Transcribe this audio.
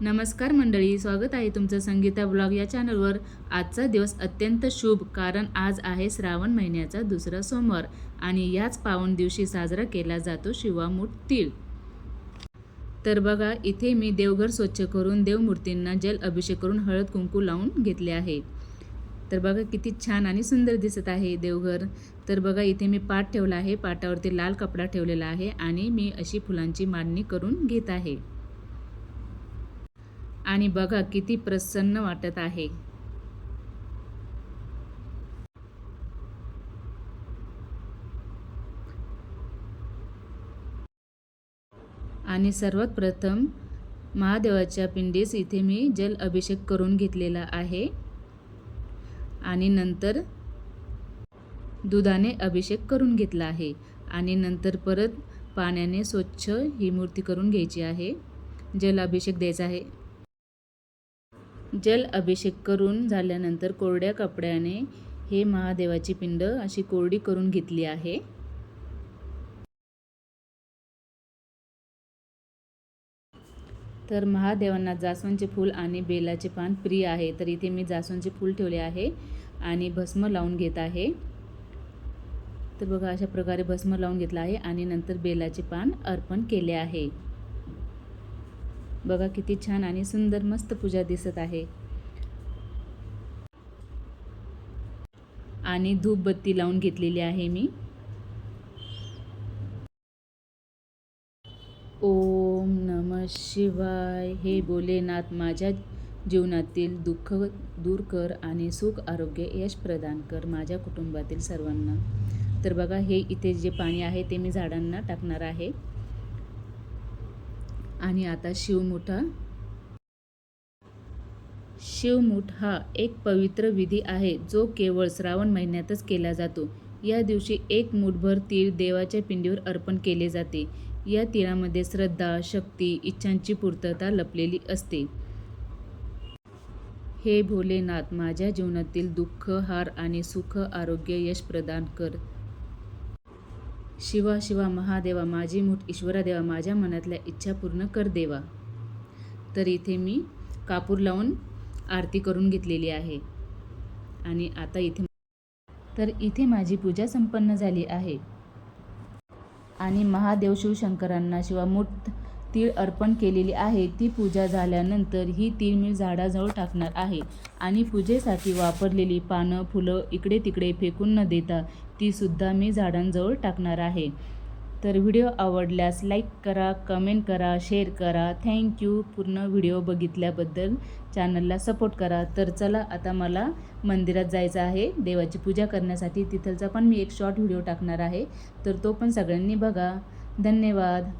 नमस्कार मंडळी स्वागत आहे तुमचं संगीता ब्लॉग या चॅनलवर. आजचा दिवस अत्यंत शुभ कारण आज आहे श्रावण महिन्याचा दुसरा सोमवार आणि याच पावन दिवशी साजरा केला जातो शिवामूठ तीळ. तर बघा इथे मी देवघर स्वच्छ करून देवमूर्तींना जल अभिषेक करून हळद कुंकू लावून घेतले आहे. तर बघा किती छान आणि सुंदर दिसत आहे देवघर. तर बघा इथे मी पाट ठेवला आहे पाटावरती लाल कपडा ठेवलेला आहे आणि मी अशी फुलांची मांडणी करून घेत आहे. आणि बघा किती प्रसन्न वाटत आहे. आणि सर्वात प्रथम महादेवाच्या पिंडीस इथे मी जल अभिषेक करून घेतलेला आहे. आणि नंतर दुधाने अभिषेक करून घेतला आहे. आणि नंतर परत पाण्याने स्वच्छ ही मूर्ती करून घ्यायची आहे. जल अभिषेक द्यायचा आहे. जल अभिषेक करून झाल्यानंतर कोरड्या कपड्याने हे महादेवाची पिंड अशी कोरडी करून घेतली आहे. तर महादेवांना जास्वंदचे फूल आणि बेलाचे पान प्रिय आहे. तर इथे मी जास्वंदचे फूल ठेवले आहे आणि भस्म लावून घेत आहे. तर बघा अशा प्रकारे भस्म लावून घेतला आहे आणि नंतर बेलाचे पान अर्पण केले आहे. बघा किती छान आणि सुंदर मस्त पूजा दिसत आहे. आणि धूपबत्ती लावून घेतलेली आहे मी. ओम नम शिवाय. हे भोलेनाथ माझ्या जीवनातील दुःख दूर कर आणि सुख आरोग्य यश प्रदान कर माझ्या कुटुंबातील सर्वांना. तर बघा हे इथे जे पाणी आहे ते मी झाडांना टाकणार आहे. आणि आता शिवमुठा. शिवमुठ हा एक पवित्र विधी आहे जो केवळ श्रावण महिन्यातच केला जातो. या दिवशी एक मुठभर तीळ देवाच्या पिंडीवर अर्पण केले जाते. या तीळामध्ये श्रद्धा शक्ती इच्छांची पूर्तता लपलेली असते. हे भोलेनाथ माझ्या जीवनातील दुःख हार आणि सुख आरोग्य यश प्रदान कर. शिवा शिवा महादेवा माझी मूठ ईश्वरा देवा माझ्या मनातल्या इच्छा पूर्ण कर देवा. तर इथे मी कापूर लावून आरती करून घेतलेली आहे. आणि आता इथे तर इथे माझी पूजा संपन्न झाली आहे. आणि महादेव शिवशंकरांना शिवामूठ तीळ अर्पण केलेली आहे. ती पूजा झाल्यानंतर ही तीळ मी झाडाजवळ टाकणार आहे. आणि पूजेसाठी वापरलेली पानं फुलं इकडे तिकडे फेकून न देता तीसुद्धा मी झाडांजवळ टाकणार आहे. तर व्हिडिओ आवडल्यास लाईक करा कमेंट करा शेअर करा. थँक्यू पूर्ण व्हिडिओ बघितल्याबद्दल चॅनलला सपोर्ट करा. तर चला आता मला मंदिरात जायचं आहे. देवाची पूजा करण्यासाठी तिथलचा पण मी एक शॉर्ट व्हिडिओ टाकणार आहे. तर तो पण सगळ्यांनी बघा. धन्यवाद.